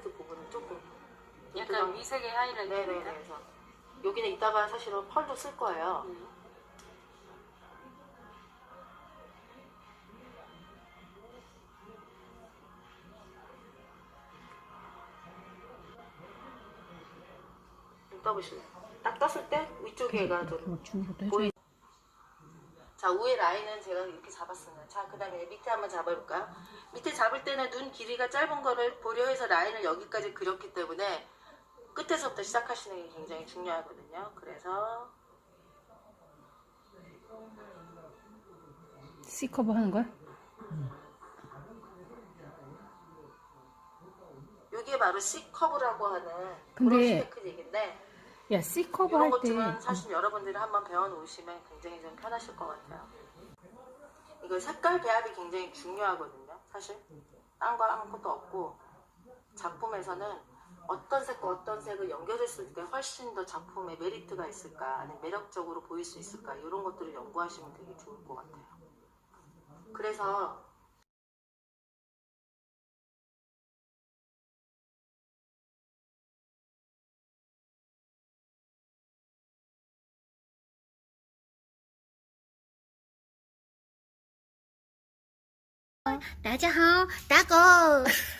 하이라이트 부분은 조금 약간 미세계 하이라이트입니다. 네네네. 그래서 여기는 이따가 사실은 펄도 쓸 거예요. 음. 좀 떠보실래요? 딱 떴을 때 위쪽 에가 좀 그거 주는 것도 해줘야 보이. 자 위에 라인은 제가 이렇게 잡았습니다. 자 그 다음에 밑에 한번 잡아볼까요? 밑에 잡을 때는 눈 길이가 짧은 거를 고려해서 라인을 여기까지 그렸기 때문에 끝에서부터 시작하시는 게 굉장히 중요하거든요. 그래서 C커버 하는 거야? 이게 바로 C 커브라고 하는 근데- 브러쉬 테크닉인데 야 C커버 이런 할 때 것들은 사실 여러분들이 한번 배워놓으시면 굉장히 좀 편하실 것 같아요. 이거 색깔 배합이 굉장히 중요하거든요. 사실 딴 거 아무것도 없고 작품에서는 어떤 색과 어떤 색을 연결했을 때 훨씬 더 작품에 메리트가 있을까, 아니면 매력적으로 보일 수 있을까 이런 것들을 연구하시면 되게 좋을 것 같아요. 그래서 "大家好，大狗。